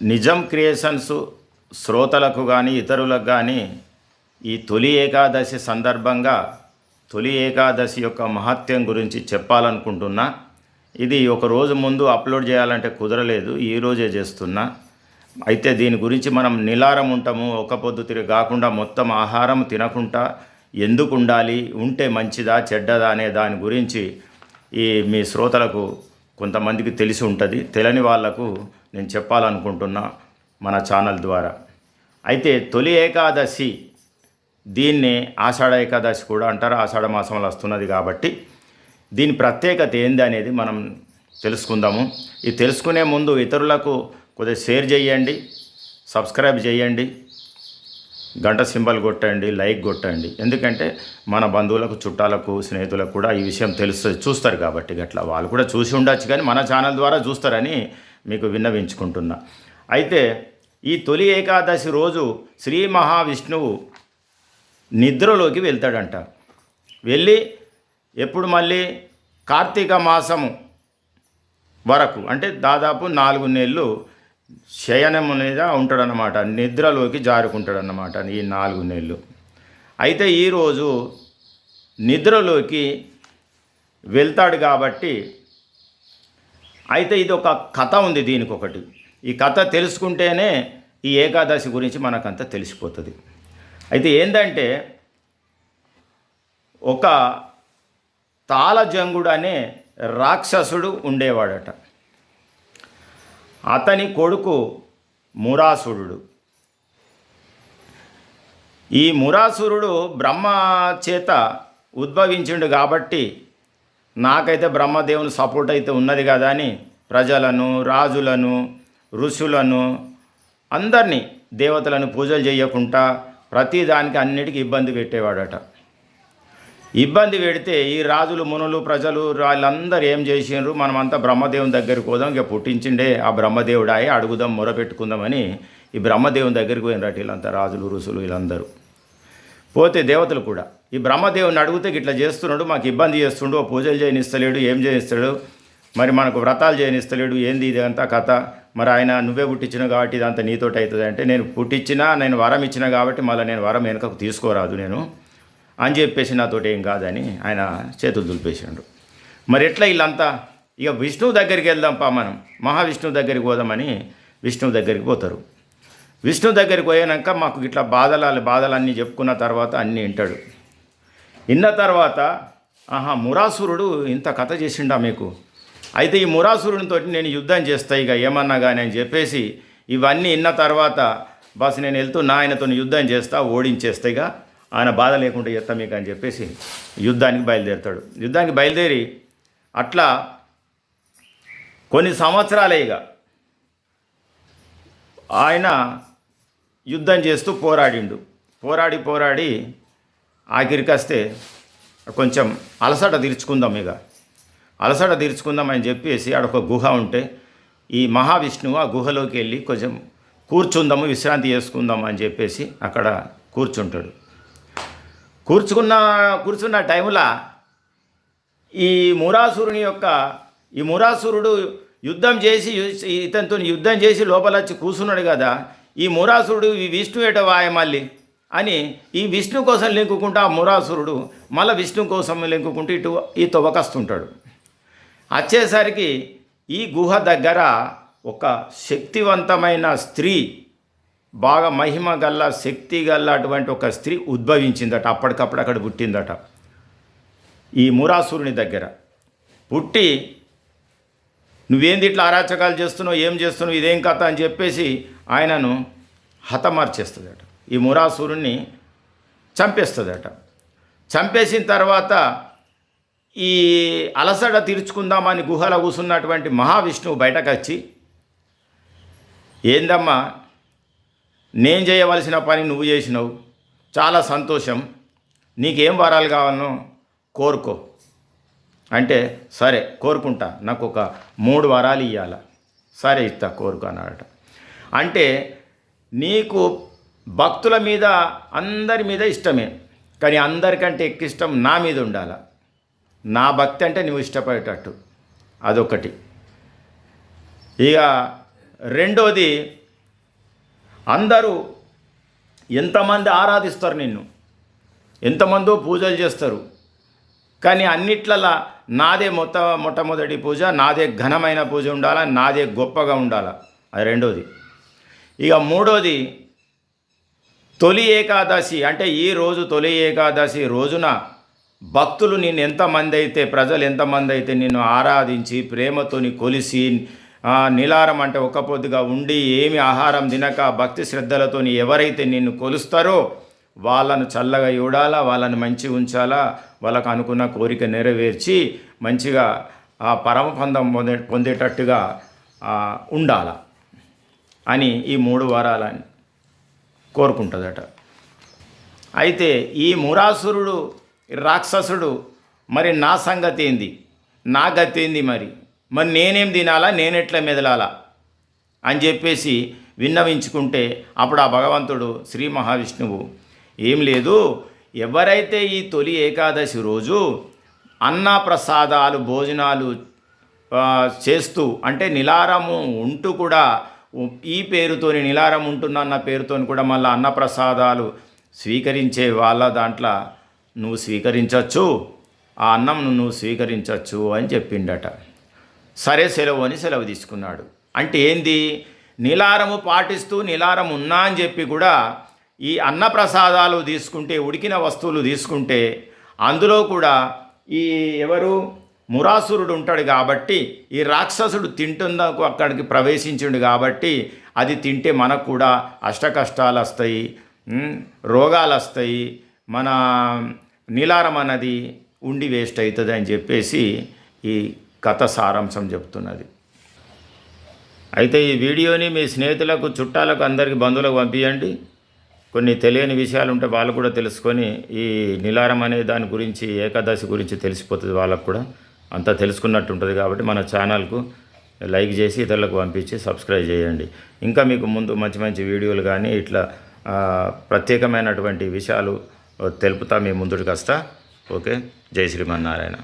నిజం క్రియేషన్స్ శ్రోతలకు కానీ ఇతరులకు కానీ ఈ తొలి ఏకాదశి సందర్భంగా తొలి ఏకాదశి యొక్క మహత్యం గురించి చెప్పాలనుకుంటున్నా. ఇది ఒక రోజు ముందు అప్లోడ్ చేయాలంటే కుదరలేదు ఈ రోజే చేస్తున్నా. అయితే దీని గురించి మనం నిలారం ఉంటాము ఒక పొద్దు తిరిగి కాకుండా మొత్తం ఆహారం తినకుండా ఎందుకు ఉండాలి ఉంటే మంచిదా చెడ్డదా అనే దాని గురించి ఈ మీ శ్రోతలకు కొంతమందికి తెలిసి ఉంటుంది. తెలియని వాళ్ళకు నేను చెప్పాలనుకుంటున్నా మన ఛానల్ ద్వారా. అయితే తొలి ఏకాదశి దీన్ని ఆషాఢ ఏకాదశి కూడా అంటారు. ఆషాఢ మాసంలో వస్తున్నది కాబట్టి దీని ప్రత్యేకత ఏంది అనేది మనం తెలుసుకుందాము. ఇది తెలుసుకునే ముందు ఇతరులకు కొద్దిగా షేర్ చేయండి సబ్స్క్రైబ్ చేయండి. గంట సింబల్ కొట్టండి లైక్ కొట్టండి. ఎందుకంటే మన బంధువులకు చుట్టాలకు స్నేహితులకు కూడా ఈ విషయం తెలుస్తుంది. చూస్తారు కాబట్టి గట్లా. వాళ్ళు కూడా చూసి ఉండొచ్చు కానీ మన ఛానల్ ద్వారా చూస్తారని మీకు విన్నవించుకుంటున్నా. అయితే ఈ తొలి ఏకాదశి రోజు శ్రీ మహావిష్ణువు నిద్రలోకి వెళ్తాడంట. వెళ్ళి ఎప్పుడు మళ్ళీ? కార్తీక మాసము వరకు. అంటే దాదాపు నాలుగు నెలలు శయనం మీద ఉంటాడనమాట నిద్రలోకి జారుకుంటాడనమాట ఈ నాలుగు నెలలు. అయితే ఈరోజు నిద్రలోకి వెళ్తాడు కాబట్టి అయితే ఇది ఒక కథ ఉంది దీనికి ఒకటి ఈ కథ తెలుసుకుంటేనే ఈ ఏకాదశి గురించి మనకంతా తెలిసిపోతుంది. అయితే ఏంటంటే ఒక తాళజంగుడు అనే రాక్షసుడు ఉండేవాడట. అతని కొడుకు మురాసురుడు. ఈ మురాసురుడు బ్రహ్మ చేత ఉద్భవించిండు కాబట్టి నాకైతే బ్రహ్మదేవుని సపోర్ట్ అయితే ఉన్నది కదా అని ప్రజలను రాజులను ఋషులను అందరినీ దేవతలను పూజలు చేయకుండా ప్రతిదానికి అన్నిటికీ ఇబ్బంది పెట్టేవాడట. ఇబ్బంది పెడితే ఈ రాజులు మునులు ప్రజలు వాళ్ళందరూ ఏం చేసిండ్రు? మనమంతా బ్రహ్మదేవుని దగ్గరికి పోదాం ఇక పుట్టించిండే ఆ బ్రహ్మదేవుడాయి అడుగుదాం మొరపెట్టుకుందామని ఈ బ్రహ్మదేవుని దగ్గరికి పోయినరట వీళ్ళంతా రాజులు ఋషులు వీళ్ళందరూ. పోతే దేవతలు కూడా ఈ బ్రహ్మదేవుని అడిగితే ఇట్లా చేస్తున్నాడు మాకు ఇబ్బంది చేస్తుండు పూజలు చేయనిస్తలేడు ఏం చేయనిస్తాడు మరి మనకు వ్రతాలు చేయనిస్తలేడు ఏంది ఇది అంతా కథ? మరి ఆయన నువ్వే పుట్టించిన కాబట్టి ఇదంతా నీతోటి అవుతుంది అంటే నేను పుట్టించినా నేను వరం ఇచ్చిన కాబట్టి మళ్ళీ నేను వరం వెనుకకు తీసుకోరాదు నేను. అని చెప్పేసి నాతోటి ఏం కాదని ఆయన చేతులు దులిపేసిండు మరి ఎట్లా వీళ్ళంతా? ఇక విష్ణువు దగ్గరికి వెళ్దాం పా మనం. మహావిష్ణువు దగ్గరికి పోదామని విష్ణువు దగ్గరికి పోతారు. విష్ణు దగ్గరికి పోయాక మాకు ఇట్లా బాధలు బాధలన్నీ చెప్పుకున్న తర్వాత అన్నీ వింటాడు. విన్న తర్వాత ఆహా మురాసురుడు ఇంత కథ చేసిండా మీకు? అయితే ఈ మురాసురునితో నేను యుద్ధం చేస్తా ఇక ఏమన్నా కానీ అని చెప్పేసి ఇవన్నీ విన్న తర్వాత బస్ నేను వెళ్తూ నా ఆయనతో యుద్ధం చేస్తా ఓడించేస్తా ఇక ఆయన బాధ లేకుండా చేస్తా మీకు అని చెప్పేసి యుద్ధానికి బయలుదేరుతాడు. యుద్ధానికి బయలుదేరి అట్లా కొన్ని సంవత్సరాలే ఇక ఆయన యుద్ధం చేస్తూ పోరాడిండు. పోరాడి పోరాడి ఆఖరికస్తే కొంచెం అలసట తీర్చుకుందాం ఇక. అలసట తీర్చుకుందాం అని చెప్పేసి ఆడ ఒక గుహ ఉంటే ఈ మహావిష్ణువు ఆ గుహలోకి వెళ్ళి కొంచెం కూర్చుందాము విశ్రాంతి చేసుకుందాం అని చెప్పేసి అక్కడ కూర్చుంటాడు. కూర్చుకున్న కూర్చున్న టైంలో ఈ మురాసురుని యొక్క ఈ మురాసురుడు యుద్ధం చేసి ఇతనితో యుద్ధం చేసి లోపల వచ్చి కూర్చున్నాడు కదా ఈ మురాసురుడు ఈ విష్ణు ఏట వాయ మళ్ళీ అని ఈ విష్ణు కోసం లింకుకుంటూ ఆ మురాసురుడు మళ్ళీ విష్ణు కోసం లింకుకుంటూ ఇటు ఈ తొవకస్తుంటాడు వచ్చేసరికి ఈ గుహ దగ్గర ఒక శక్తివంతమైన స్త్రీ బాగా మహిమ గల్ల శక్తి గల్ల అటువంటి ఒక స్త్రీ ఉద్భవించిందట అప్పటికప్పుడు అక్కడ పుట్టిందట. ఈ మురాసురుని దగ్గర పుట్టి నువ్వేంది ఇట్లా అరాచకాలు చేస్తున్నావు? ఏం చేస్తున్నావు? ఇదేం కథ? అని చెప్పేసి ఆయనను హతమార్చేస్తుందట. ఈ మురాసురుణ్ణి చంపేస్తుందట. చంపేసిన తర్వాత ఈ అలసట తీర్చుకుందామని గుహలో కూసున్నటువంటి మహావిష్ణువు బయటకు వచ్చి ఏందమ్మా నేను చేయవలసిన పని నువ్వు చేసినావు. చాలా సంతోషం. నీకేం వరాలు కావాలనో కోరుకో. అంటే సరే కోరుకుంటా. నాకు ఒక మూడు వరాలు ఇవ్వాల సరే ఇస్తా కోరుకు అన్నాడట. అంటే నీకు భక్తుల మీద అందరి మీద ఇష్టమే. కానీ అందరికంటే ఎక్కువ ఇష్టం నా మీద ఉండాల. నా భక్తి అంటే నువ్వు ఇష్టపడేటట్టు. అదొకటి. ఇక రెండోది అందరూ ఎంతమంది ఆరాధిస్తారు నిన్ను? ఎంతమందో పూజలు చేస్తారు? కానీ అన్నిట్లలా నాదే మొట్ట మొట్టమొదటి పూజ నాదే ఘనమైన పూజ ఉండాలా నాదే గొప్పగా ఉండాలా? అది రెండోది. ఇక మూడోది తొలి ఏకాదశి అంటే ఈ రోజు తొలి ఏకాదశి రోజున భక్తులు నిన్ను ఎంతమంది అయితే ప్రజలు ఎంతమంది అయితే నిన్ను ఆరాధించి ప్రేమతోని కొలిసి నిలారం అంటే ఒక్కపొద్దుగా ఉండి ఏమి ఆహారం తినక భక్తి శ్రద్ధలతోని ఎవరైతే నిన్ను కొలుస్తారో వాళ్ళను చల్లగా చూడాలా వాళ్ళని మంచి ఉంచాలా వాళ్ళకు అనుకున్న కోరిక నెరవేర్చి మంచిగా ఆ పరమపందం పొందే పొందేటట్టుగా ఉండాల అని ఈ మూడు వారాలని కోరుకుంటుందట. అయితే ఈ మురాసురుడు రాక్షసుడు మరి నా సంగతి ఏంది నా గతి ఏంది మరి? మరి నేనేం తినాలా? నేనెట్లా మెదలాలా? అని చెప్పేసి విన్నవించుకుంటే అప్పుడు ఆ భగవంతుడు శ్రీ మహావిష్ణువు ఏం లేదు ఎవరైతే ఈ తొలి ఏకాదశి రోజు అన్న ప్రసాదాలు భోజనాలు చేస్తూ అంటే నిలారము ఉంటూ కూడా ఈ పేరుతోని నిలారం ఉంటున్న పేరుతోని కూడా మళ్ళీ అన్నప్రసాదాలు స్వీకరించే వాళ్ళ దాంట్లో నువ్వు స్వీకరించవచ్చు ఆ అన్నం నువ్వు స్వీకరించవచ్చు అని చెప్పిండట. సరే సెలవు అని సెలవు తీసుకున్నాడు. అంటే ఏంది? నిలారము పాటిస్తూ నిలారం ఉన్నా అని చెప్పి కూడా ఈ అన్నప్రసాదాలు తీసుకుంటే ఉడికిన వస్తువులు తీసుకుంటే అందులో కూడా ఈ ఎవరు? మురాసురుడు ఉంటాడు కాబట్టి ఈ రాక్షసుడు తింటుందకు అక్కడికి ప్రవేశించిండు కాబట్టి అది తింటే మనకు కూడా అష్టకష్టాలు వస్తాయి రోగాలు వస్తాయి మన నీలారం అన్నది ఉండి వేస్ట్ అవుతుంది అని చెప్పేసి ఈ కథ సారాంశం చెప్తున్నది. అయితే ఈ వీడియోని మీ స్నేహితులకు చుట్టాలకు అందరికి బంధువులకు పంపించండి కొన్ని తెలియని విషయాలు ఉంటే వాళ్ళు కూడా తెలుసుకొని ఈ నిలారం అనే దాని గురించి ఏకాదశి గురించి తెలిసిపోతుంది వాళ్ళకు కూడా. అంతా తెలుసుకున్నట్టు ఉంటుంది కాబట్టి మన ఛానల్కు లైక్ చేసి ఇతరులకు పంపించి సబ్స్క్రైబ్ చేయండి. ఇంకా మీకు ముందు మంచి మంచి వీడియోలు కానీ ఇట్లా ప్రత్యేకమైనటువంటి విషయాలు తెలుపుతా మీ ముందుకు వస్తా. ఓకే? జై శ్రీమన్నారాయణ.